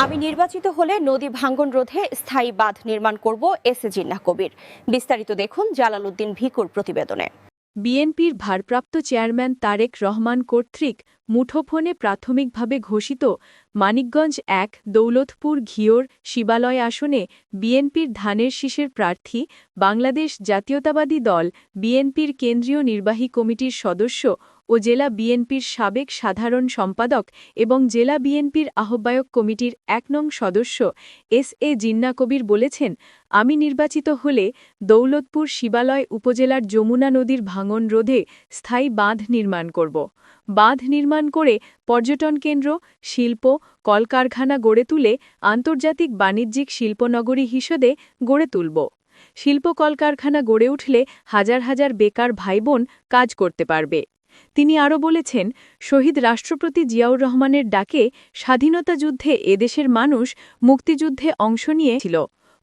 আমি নির্বাচিত হলে নদী ভাঙ্গন রোধে স্থায়ী বাঁধ নির্মাণ করব এস এ জিন্নাহ কবির। বিস্তারিত দেখুন জালালউদ্দিন ভিকুর প্রতিবেদনে। বিএনপির ভারপ্রাপ্ত চেয়ারম্যান তারেক রহমান কর্তৃক মুঠোফোনে প্রাথমিকভাবে ঘোষিত মানিকগঞ্জ এক, দৌলতপুর ঘিওর শিবালয় আসনে বিএনপির ধানের শীষের প্রার্থী বাংলাদেশ জাতীয়তাবাদী দল বিএনপির কেন্দ্রীয় নির্বাহী কমিটির সদস্য ও জেলা বিএনপির সাবেক সাধারণ সম্পাদক এবং জেলা বিএনপির আহ্বায়ক কমিটির এক নং সদস্য এস এ জিন্না কবির বলেছেন, আমি নির্বাচিত হলে দৌলতপুর শিবালয় উপজেলার যমুনা নদীর ভাঙন রোধে স্থায়ী বাঁধ নির্মাণ করব। বাঁধ নির্মাণ করে পর্যটন কেন্দ্র, শিল্প, কলকারখানা গড়ে তুলে আন্তর্জাতিক বাণিজ্যিক শিল্পনগরী হিসেবে গড়ে তুলব। শিল্প কলকারখানা গড়ে উঠলে হাজার হাজার বেকার ভাইবোন কাজ করতে পারবে। তিনি আরও বলেছেন, শহীদ রাষ্ট্রপতি জিয়াউর রহমানের ডাকে স্বাধীনতা যুদ্ধে এদেশের মানুষ মুক্তিযুদ্ধে অংশ নিয়েছিল।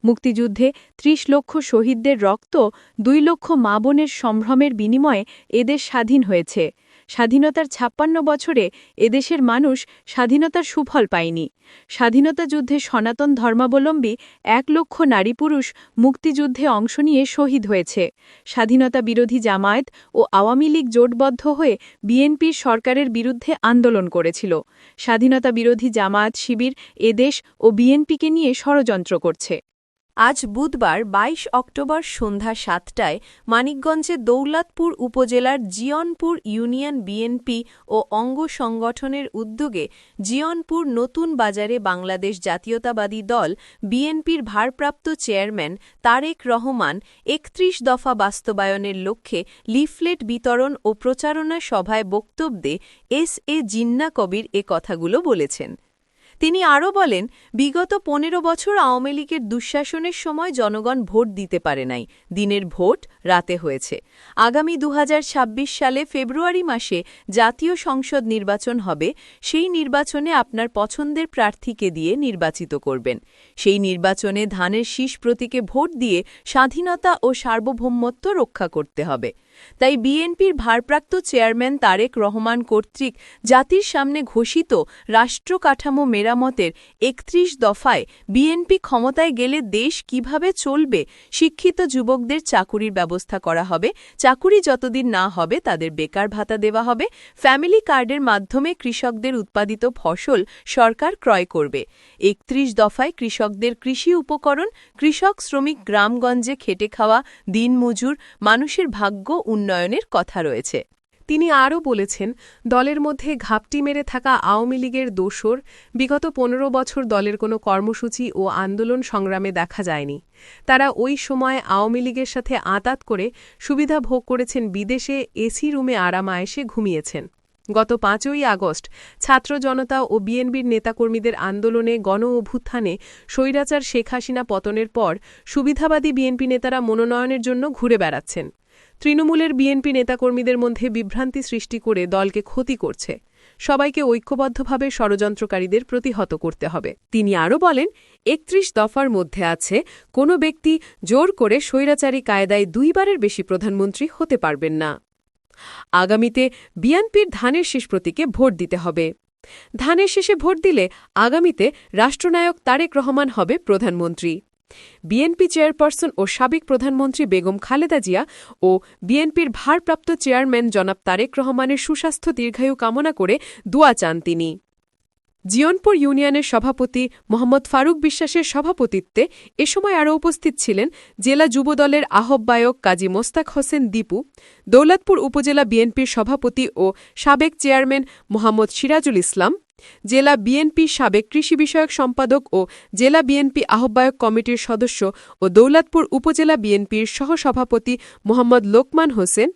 মুক্তিযুদ্ধে ত্রিশ লক্ষ শহীদদের রক্ত, দুই লক্ষ মা বোনের সম্ভ্রমের বিনিময়ে এদেশ স্বাধীন হয়েছে। স্বাধীনতার ছাপ্পান্ন বছরে এদেশের মানুষ স্বাধীনতার সুফল পায়নি। স্বাধীনতা যুদ্ধে সনাতন ধর্মাবলম্বী এক লক্ষ নারী পুরুষ মুক্তিযুদ্ধে অংশ নিয়ে শহীদ হয়েছে। স্বাধীনতা বিরোধী জামায়াত ও আওয়ামী লীগ জোটবদ্ধ হয়ে বিএনপির সরকারের বিরুদ্ধে আন্দোলন করেছিল। স্বাধীনতা বিরোধী জামায়াত শিবির এদেশ ও বিএনপিকে নিয়ে ষড়যন্ত্র করছে। আজ বুধবার ২২ অক্টোবর সন্ধ্যা সাতটায় মানিকগঞ্জে দৌলাতপুর উপজেলার জিয়নপুর ইউনিয়ন বিএনপি ও অঙ্গ সংগঠনের উদ্যোগে জিয়নপুর নতুন বাজারে বাংলাদেশ জাতীয়তাবাদী দল বিএনপির ভারপ্রাপ্ত চেয়ারম্যান তারেক রহমান একত্রিশ দফা বাস্তবায়নের লক্ষ্যে লিফলেট বিতরণ ও প্রচারণা সভায় বক্তব্যে এস এ জিন্না কবির এ কথাগুলো বলেছেন। তিনি আরও বলেন, বিগত পনেরো বছর আওয়ামী লীগের দুঃশাসনের সময় জনগণ ভোট দিতে পারে নাই। দিনের ভোট রাতে হয়েছে। আগামী দু হাজার ছাব্বিশ সালে ফেব্রুয়ারি মাসে জাতীয় সংসদ নির্বাচন হবে। সেই নির্বাচনে আপনার পছন্দের প্রার্থীকে দিয়ে নির্বাচিত করবেন। সেই নির্বাচনে ধানের শীষ প্রতীকে ভোট দিয়ে স্বাধীনতা ও সার্বভৌমত্ব রক্ষা করতে হবে। তাই বিএনপির ভারপ্রাপ্ত চেয়ারম্যান তারেক রহমান কর্তৃক জাতির সামনে ঘোষিত রাষ্ট্র কাঠামো মেরামতের একত্রিশ দফায় বিএনপি ক্ষমতায় গেলে দেশ কীভাবে চলবে, শিক্ষিত যুবকদের চাকুরির ব্যবস্থা করা হবে, চাকুরি যতদিন না হবে তাদের বেকার ভাতা দেওয়া হবে, ফ্যামিলি কার্ডের মাধ্যমে কৃষকদের উৎপাদিত ফসল সরকার ক্রয় করবে। একত্রিশ দফায় কৃষকদের কৃষি উপকরণ, কৃষক শ্রমিক গ্রামগঞ্জে খেটে খাওয়া, দিনমজুর, মানুষের ভাগ্য উন্নয়নের কথা রয়েছে। তিনি আরও বলেছেন, দলের মধ্যে ঘাপটি মেরে থাকা আওয়ামী লীগের দোসর, বিগত পনেরো বছর দলের কোনো কর্মসূচি ও আন্দোলন সংগ্রামে দেখা যায়নি। তারা ওই সময় আওয়ামী লীগের সাথে আঁতাত করে সুবিধা ভোগ করেছেন বিদেশে এসি রুমে আরামায়েসে ঘুমিয়েছেন। গত পাঁচই আগস্ট, ছাত্র জনতা ও বিএনবির নেতাকর্মীদের আন্দোলনে গণ অভ্যুত্থানে স্বৈরাচার শেখ হাসিনা পতনের পর সুবিধাবাদী বিএনপি নেতারা মনোনয়নের জন্য ঘুরে বেড়াচ্ছেন। তৃণমূলের বিএনপি নেতাকর্মীদের মধ্যে বিভ্রান্তি সৃষ্টি করে দলকে ক্ষতি করছে। সবাইকে ঐক্যবদ্ধভাবে ষড়যন্ত্রকারীদের প্রতিহত করতে হবে। তিনি আরও বলেন, একত্রিশ দফার মধ্যে আছে, কোনো ব্যক্তি জোর করে স্বৈরাচারী কায়দায় দুইবারের বেশি প্রধানমন্ত্রী হতে পারবেন না। আগামীতে বিএনপির ধানের শেষ প্রতীকে ভোট দিতে হবে। ধানের শেষে ভোট দিলে আগামীতে রাষ্ট্রনায়ক তারেক রহমান হবে প্রধানমন্ত্রী। বিএনপি চেয়ারপারসন ও সাবেক প্রধানমন্ত্রী বেগম খালেদা জিয়া ও বিএনপির ভারপ্রাপ্ত চেয়ারম্যান জনাব তারেক রহমানের সুস্বাস্থ্য দীর্ঘায়ু কামনা করে দোয়া চান তিনি। জিয়নপুর ইউনিয়নের সভাপতি মোহাম্মদ ফারুক বিশ্বাসের সভাপতিত্বে এ সময় আরও উপস্থিত ছিলেন জেলা যুবদলের আহ্বায়ক কাজী মোস্তাক হোসেন দীপু, দৌলতপুর উপজেলা বিএনপির সভাপতি ও সাবেক চেয়ারম্যান মোহাম্মদ সিরাজুল ইসলাম, জেলা বিএনপি সাবেক কৃষি বিষয়ক সম্পাদক ও জেলা বিএনপি আহ্বায়ক কমিটির সদস্য ও দৌলতপুর উপজেলা বিএনপির সহসভাপতি মোহাম্মদ লোকমান হোসেন,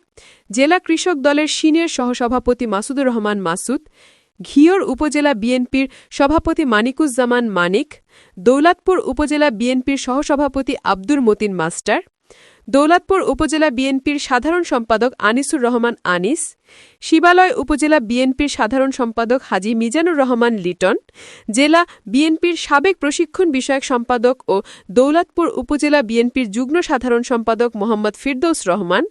জেলা কৃষক দলের সিনিয়র সহসভাপতি মাসুদুর রহমান মাসুদ ঘিওর উপজেলা বিএনপির সভাপতি মানিকুজ্জামান মানিক, দৌলতপুর উপজেলা বিএনপির সহসভাপতি আব্দুর মতিন মাস্টার, দৌলতপুর উপজেলা বিএনপির সাধারণ সম্পাদক আনিসুর রহমান আনিস, শিবালয় উপজেলা বিএনপির সাধারণ সম্পাদক হাজি মিজানুর রহমান লিটন, জেলা বিএনপির সাবেক প্রশিক্ষণ বিষয়ক সম্পাদক ও দৌলতপুর উপজেলা বিএনপির যুগ্ম সাধারণ সম্পাদক মোহাম্মদ ফিরদৌস রহমান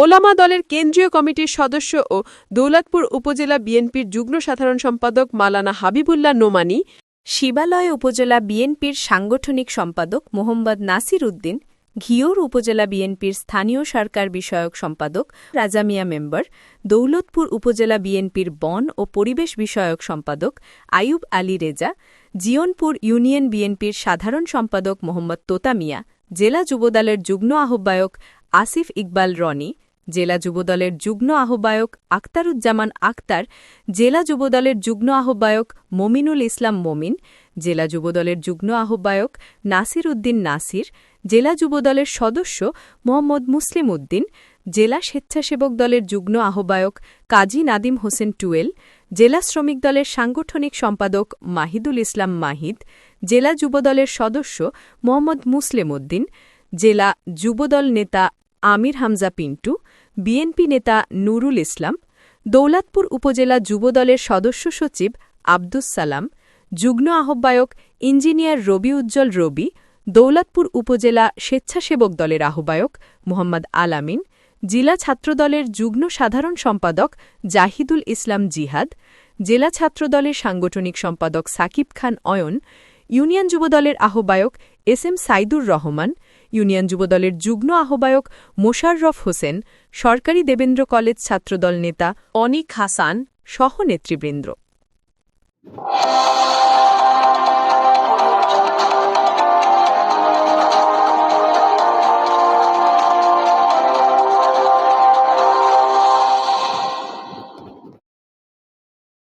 ওলামা দলের কেন্দ্রীয় কমিটির সদস্য ও দৌলতপুর উপজেলা বিএনপির যুগ্ম সাধারণ সম্পাদক মালানা হাবিবুল্লাহ নোমানি, শিবালয় উপজেলা বিএনপির সাংগঠনিক সম্পাদক মোহাম্মদ নাসির উদ্দিন, ঘিওর উপজেলা বিএনপির স্থানীয় সরকার বিষয়ক সম্পাদক রাজামিয়া মেম্বার, দৌলতপুর উপজেলা বিএনপির বন ও পরিবেশ বিষয়ক সম্পাদক আয়ুব আলী রেজা, জিয়নপুর ইউনিয়ন বিএনপির সাধারণ সম্পাদক মোহাম্মদ তোতামিয়া জেলা যুবদলের যুগ্ম আহ্বায়ক আসিফ ইকবাল রনি জেলা যুবদলের যুগ্ম আহ্বায়ক আক্তারুজ্জামান আক্তার জেলা যুবদলের যুগ্ম আহ্বায়ক মমিনুল ইসলাম মমিন, জেলা যুবদলের যুগ্ম আহ্বায়ক নাসির উদ্দিন নাসির, জেলা যুবদলের সদস্য মোহাম্মদ মুসলিম উদ্দিন, জেলা স্বেচ্ছাসেবক দলের যুগ্ম আহ্বায়ক কাজী নাদিম হোসেন টুয়েল, জেলা শ্রমিক দলের সাংগঠনিক সম্পাদক মাহিদুল ইসলাম মাহিদ, জেলা যুবদলের সদস্য মোহাম্মদ মুসলিম উদ্দিন, জেলা যুবদল নেতা আমির হামজা পিন্টু, বিএনপি নেতা নুরুল ইসলাম, দৌলাতপুর উপজেলা যুবদলের সদস্য সচিব আব্দুস সালাম, যুগ্ম আহ্বায়ক ইঞ্জিনিয়ার রবি উজ্জ্বল রবি, দৌলতপুর উপজেলা স্বেচ্ছাসেবক দলের আহ্বায়ক মোহাম্মদ আলামিন জেলা ছাত্রদলের যুগ্ম সাধারণ সম্পাদক জাহিদুল ইসলাম জিহাদ, জেলা ছাত্রদলের সাংগঠনিক সম্পাদক সাকিব খান অয়ন, ইউনিয়ন যুবদলের আহ্বায়ক S M Saidur Rahman union যুবদলের যুগ্ম আহ্বায়ক মোশাররফ হোসেন, সরকারি দেবেন্দ্র কলেজ ছাত্রদল নেতা অনিক হাসান, সহ নেতৃবৃন্দ।